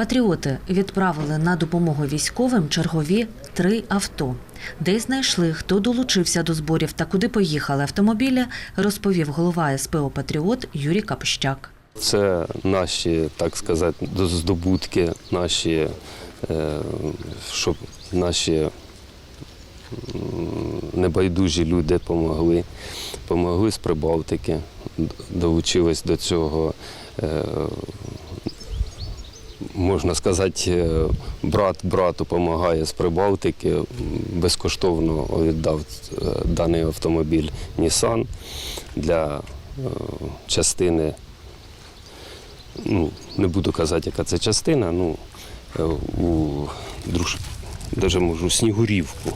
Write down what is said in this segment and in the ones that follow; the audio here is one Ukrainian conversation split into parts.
Патріоти відправили на допомогу військовим чергові три авто. Де знайшли, хто долучився до зборів та куди поїхали автомобілі, розповів голова СПО Патріот Юрій Капущак. Це наші, так сказати, здобутки, наші, е, щоб наші небайдужі люди допомогли. Помогли з Прибалтики, долучились до цього. Можна сказати, е, брат брату допомагає з Прибалтики, безкоштовно віддав е, даний автомобіль Nissan для е, частини ну, не буду казати, яка це частина, ну, у друж... даже можу Снігурівку.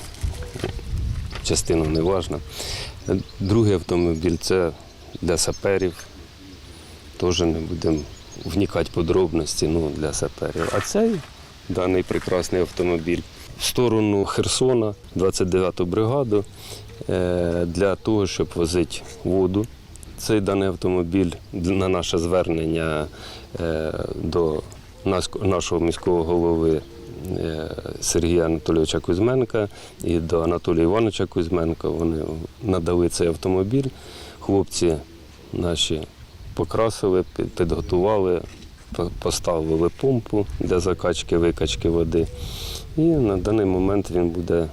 Частину не важна. Другий автомобіль це для саперів. Теж не будемо вникати подробності ну, для саперів. А цей даний прекрасний автомобіль в сторону Херсона, 29-ту бригаду, е, для того, щоб возити воду. Цей даний автомобіль на наше звернення е, до нашого міського голови е, Сергія Анатолійовича Кузьменка і до Анатолія Івановича Кузьменка. Вони надали цей автомобіль. Хлопці наші покрасили, підготували, поставили помпу для закачки, викачки води. І на даний момент він буде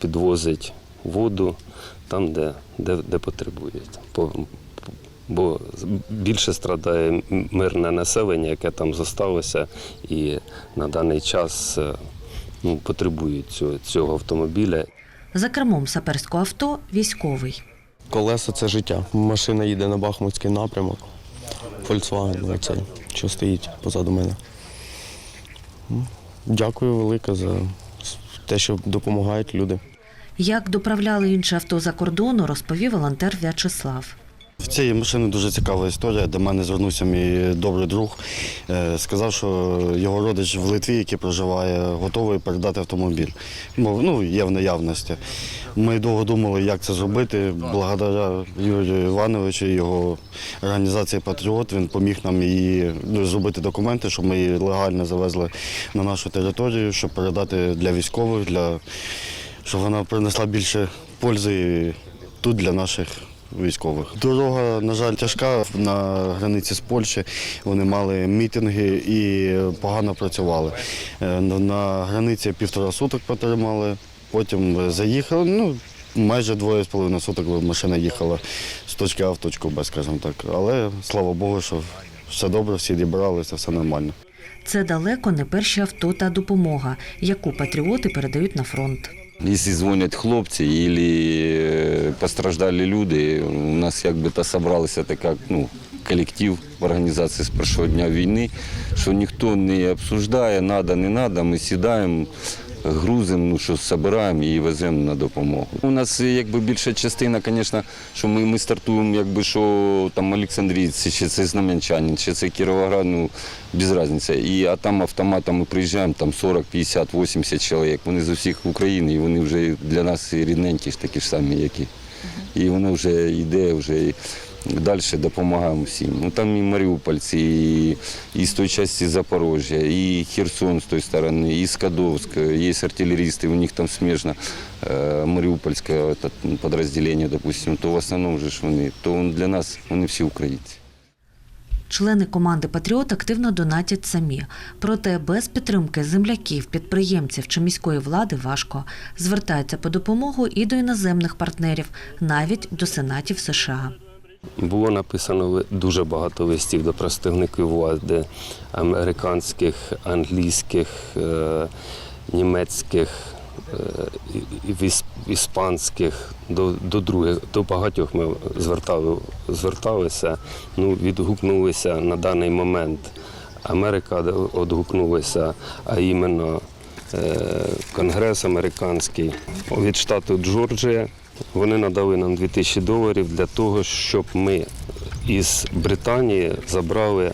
підвозити воду там, де, де, де потребують. Бо більше страдає мирне населення, яке там зосталося, і на даний час е, ну, потребують цього, цього автомобіля. За кермом саперського авто військовий. Колеса це життя. Машина їде на Бахмутський напрямок. Volkswagen, оцей, що стоїть позаду мене. Дякую велике за те, що допомагають люди. Як доправляли інше авто за кордону, розповів волонтер В'ячеслав. В цієї машини дуже цікава історія. До мене звернувся мій добрий друг. Е, Сказав, що його родич в Литві, який проживає, готовий передати автомобіль. Мов, Ну, є в наявності. Ми довго думали, як це зробити. Благодаря Юрію Івановичу і його організації Патріот він поміг нам її ну, зробити документи, щоб ми її легально завезли на нашу територію, щоб передати для військових, для щоб вона принесла більше пользи тут для наших військових. Дорога, на жаль, тяжка на границі з Польщі. Вони мали мітинги і погано працювали. Е, На на границі півтора суток потримали, потім заїхали. Ну, майже двоє з половиною суток машина їхала з точки А в точку Б, скажімо так. Але слава Богу, що все добре, всі дібралися, все нормально. Це далеко не перші авто та допомога, яку патріоти передають на фронт. Якщо дзвонять хлопці або постраждали люди, у нас якби то зібралися така ну, колектив в організації з першого дня війни, що ніхто не обсуждає, треба, не треба, ми сідаємо, грузимо, ну, що збираємо і веземо на допомогу. У нас якби більша частина, звісно, що ми, ми стартуємо, якби що там Олександрійці, чи це Знам'янчанин, чи це Кіровоград, ну без різниці. І а там автоматами приїжджаємо, там 40, 50, 80 чоловік. Вони з усіх України, і вони вже для нас рідненькі такі ж самі, як і. Воно вже йде, вже далі допомагаємо всім. Ну там і Маріупольці, і, і з тої частини Запорожжя, і Херсон з тої сторони, і Скадовськ, є артилерісти, у них там смежно е, Маріупольське підрозділення, допустим, то в основному ж вони, то для нас вони всі українці. Члени команди Патріот активно донатять самі. Проте без підтримки земляків, підприємців чи міської влади важко. Звертаються по допомогу і до іноземних партнерів, навіть до сенатів США. Було написано дуже багато листів до представників влади американських, англійських, е, німецьких, е, іспанських, до, до других, до багатьох ми звертали, зверталися, ну, відгукнулися на даний момент. Америка відгукнулася, а іменно е, Конгрес американський від штату Джорджія. Вони надали нам 2000 доларів для того, щоб ми із Британії забрали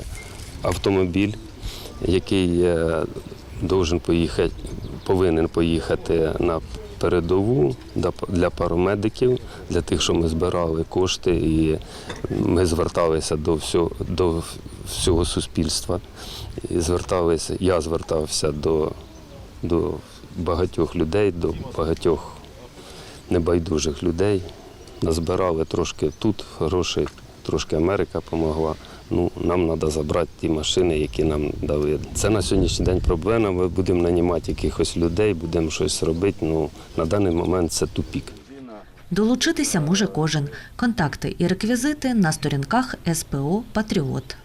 автомобіль, який е, поїхати, повинен поїхати на передову для- парамедиків, для тих, що ми збирали кошти, і ми зверталися до всього, до всього суспільства. І зверталися, я звертався до, до багатьох людей, до багатьох небайдужих людей. Назбирали трошки тут грошей, трошки Америка допомогла. Ну, нам треба забрати ті машини, які нам дали. Це на сьогоднішній день проблема. Ми будемо нанімати якихось людей, будемо щось робити. Ну, на даний момент це тупік. Долучитися може кожен. Контакти і реквізити на сторінках СПО Патріот.